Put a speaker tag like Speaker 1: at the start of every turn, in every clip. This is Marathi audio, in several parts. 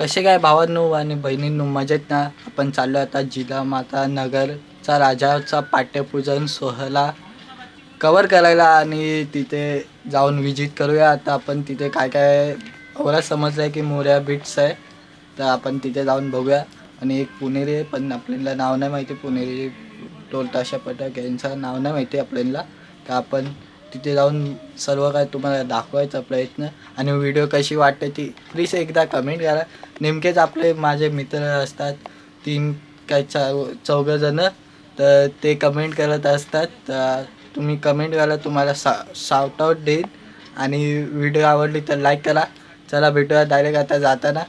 Speaker 1: कसे काय भावांनो आणि बहिणींनो मजेत ना? आपण चाललो आता जिला माता नगरचा राजाचा पाठ्यपूजन सोहळा कवर करायला आणि तिथे जाऊन विजिट करूया. आता आपण तिथे काय काय एवढा समजलं आहे की मोऱ्या बीट्स आहे. तर आपण तिथे जाऊन बघूया. आणि एक पुणेरी आहे पण आपल्याला नाव नाही माहिती. पुणेरी टोलताशा पटक यांचं नाव नाही माहिती आपल्याला. तर आपण तिथे जाऊन सर्व काय तुम्हाला दाखवायचा प्रयत्न आणि व्हिडिओ कशी वाटते ती प्लीज एकदा कमेंट करा. नेमकेच आपले माझे मित्र असतात तीन काय चौ चौघंजणं तर ते कमेंट करत असतात. तर तुम्ही कमेंट करा तुम्हाला सा शाउट आउट देईन. आणि व्हिडिओ आवडली तर लाईक करा. चला भेटूया डायरेक्ट आता जाताना.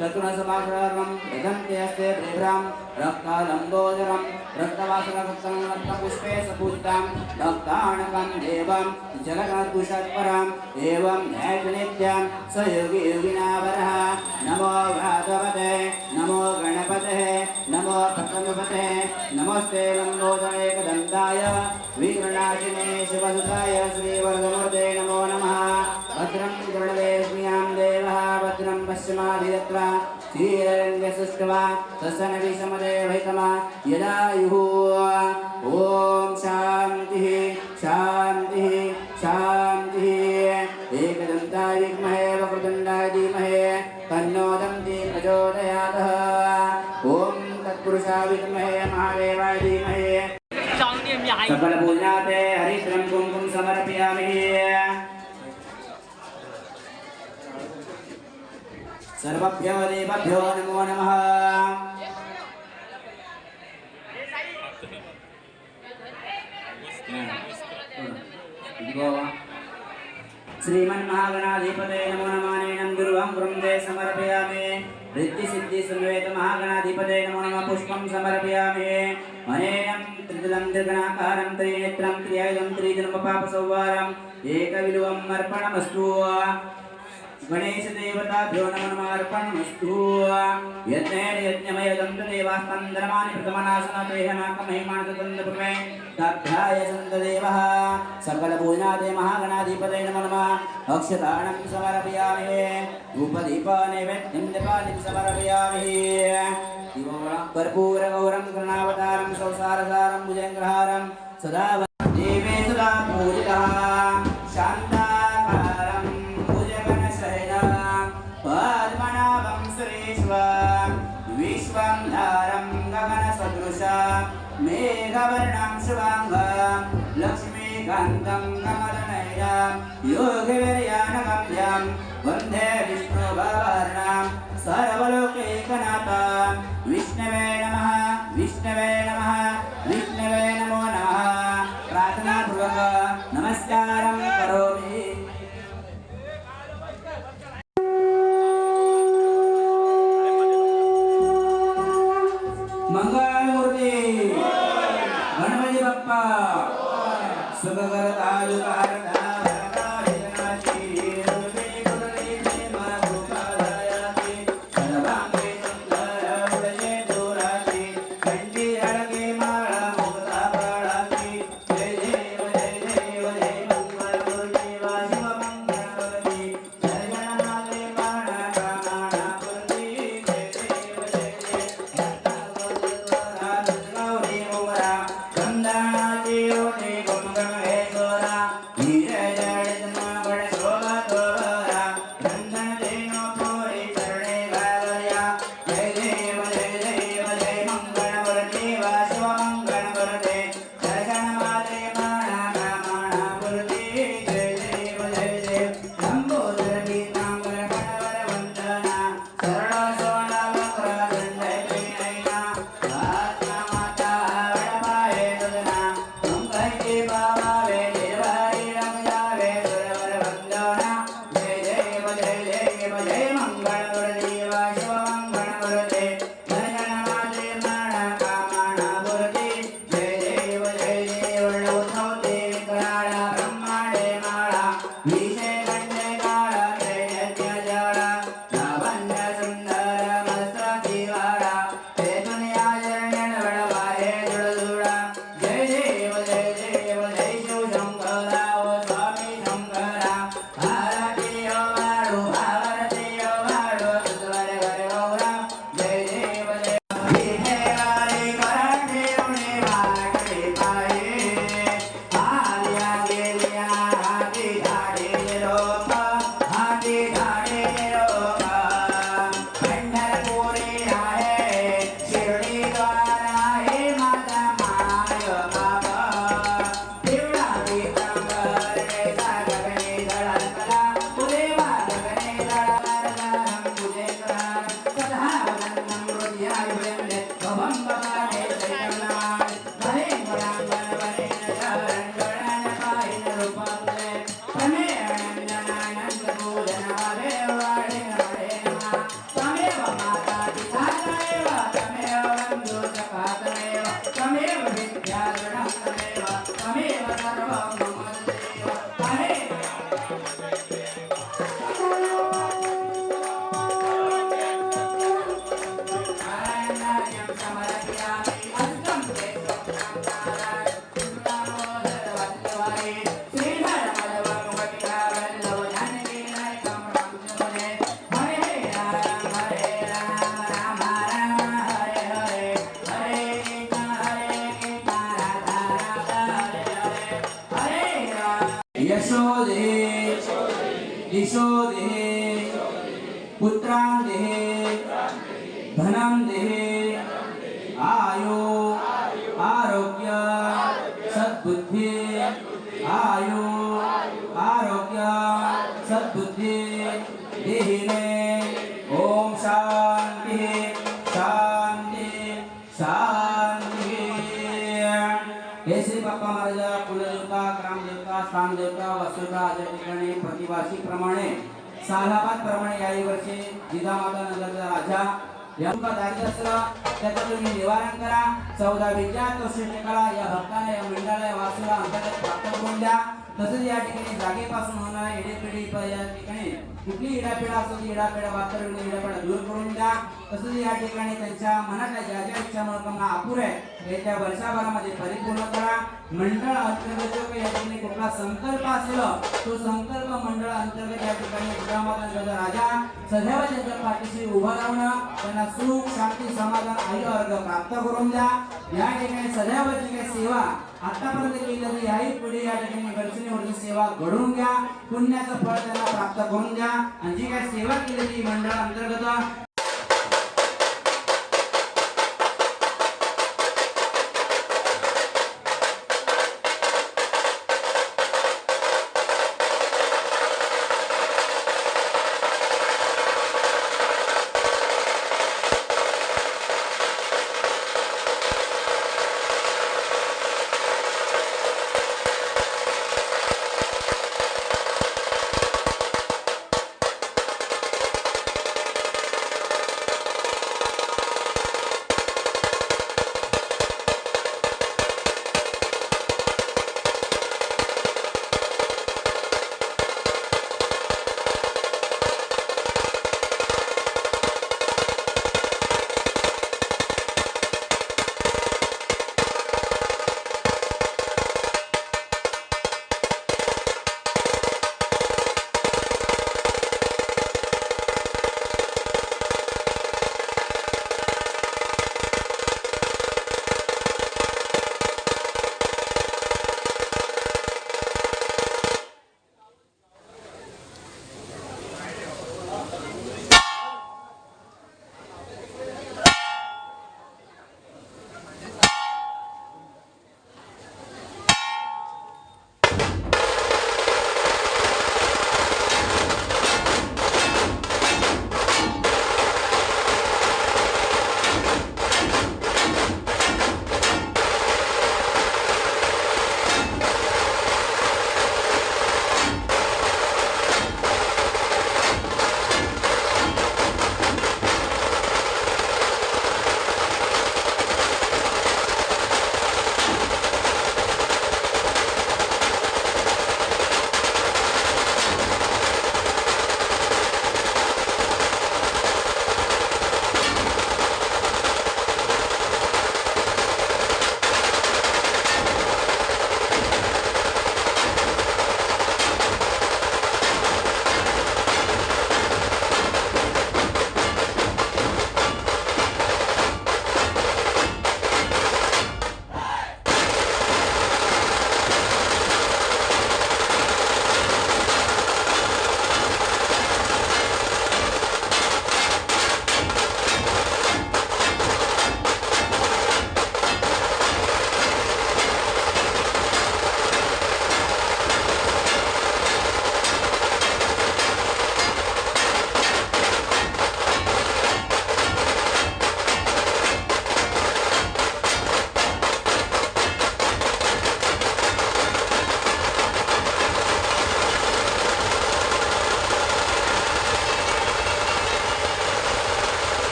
Speaker 2: एकदन्तं चतुर्णसमासर्वं अस्ते बिभ्रां रक्तालम्बोदरं रक्तवासरभक्तं रक्तपुष्पे सपूजितां रक्ताणकं देवं जगन्नाथुषत्पराम् एवं न्यायनित्यां स योगी योगिनावरः। नमो भगवते नमो गणपते नमो प्रथमपते नमस्ते लम्बोदरेकदन्ताय विघ्ननाशिने शिवसुताय श्रीवरदमूर्ते नमो नमः। भद्रं पश्चिमाधियत्र क्षीररङ्गसुष्टवा ससनविषमदेवैतमा यदायुः ॐ शान्तिः शान्तिः शान्तिः एकदन्ताय विद्महे वक्रतुण्डाय धीमहे तन्नो दन्ति प्रचोदयातः ॐ तत्पुरुषाय विद्महे महादेवाय धीमहे सकलपूजाते సర్వభ్యో దేవభ్యో నమో నమ శ్రీమన్మహాగణాధిపతే నమో నమానేనం గురువం బృందే సమర్పయామి. రిద్ధి సిద్ధి సమవేత మహాగణాధిపతే నమో నమ పుష్పం సమర్పయామి. మనేనం త్రిదలం త్రిగణాకారం త్రినేత్రం త్రియాయుధం త్రిదినమ పాప సంవారం ఏక విలువం అర్పణమస్తు. गणेशदेवताभ्यो नमो नमार्पणमस्तु यज्ञेन यज्ञमयदं देवास्पन्दनमानि प्रथमनासनतेहनाकमहिमानतन्दपुमे तभ्याय सन्तदेवः सकलपूजनादे महागणाधिपते नमो नमः अक्षताणं समर्पयामि धूपदीपनैवेद्यं दीपानिं समर्पयामि कर्पूरगौरं कर्णावतारं संसारसारं भुजङ्ग्रहारं सदा देवे सदा पूजितः शान्ताकारं ङ्गमनसदृशा गमनसदृशा मेघवर्णं सुभा लक्ष्मीकान्तं गन्धं योगिवर्याण Bao धनं देहे आयो आरोग्य सद्बुद्धी आयो आरोग्य सद्बुद्धि देहिने। ओम शांति शांती शांती। हे श्री बाप्पा महाराजा कुलदेवता ग्रामदेवता स्थानदेवता वास्तुता या ठिकाणी प्रतिवासी सालाबाद प्रमाणे याही वर्षी जिजामाता नगरचा राजा या तुमचा दारिद्र्य असलं त्याचं तुम्ही निवारण करा. चौदा विद्या विद्यात कळा या भक्ताला या मंडळाला या वासूला अंतर्गत प्राप्त करून द्या. तसंच या ठिकाणी जागेपासून होणारा येडेपिडी या ठिकाणी कुठली इडापेडा असो ती इडापिडा वातर इडापेडा दूर करून द्या. तसंच या ठिकाणी त्यांच्या मनातल्या ज्या ज्या इच्छा मनोकामना अपुर आहे येत्या वर्षाभरामध्ये परिपूर्ण करा. मंडळ अंतर्गत जो काही या ठिकाणी कुठला संकल्प असेल तो संकल्प मंडळ अंतर्गत या ठिकाणी गुजरामाता राजा सदैव त्यांच्या पाठीशी उभा राहणं त्यांना सुख शांती समाधान आयुर्ग प्राप्त करून द्या. या ठिकाणी सदैव जी काही सेवा आतापर्यंत केलेली याही पुढे या ठिकाणी वर्षानुवर्षी सेवा घडवून घ्या. पुण्याचं फळ त्यांना प्राप्त करून द्या आणि जी काय सेवा केलेली मंडळ अंतर्गत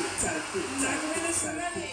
Speaker 3: Taco, taco, taco.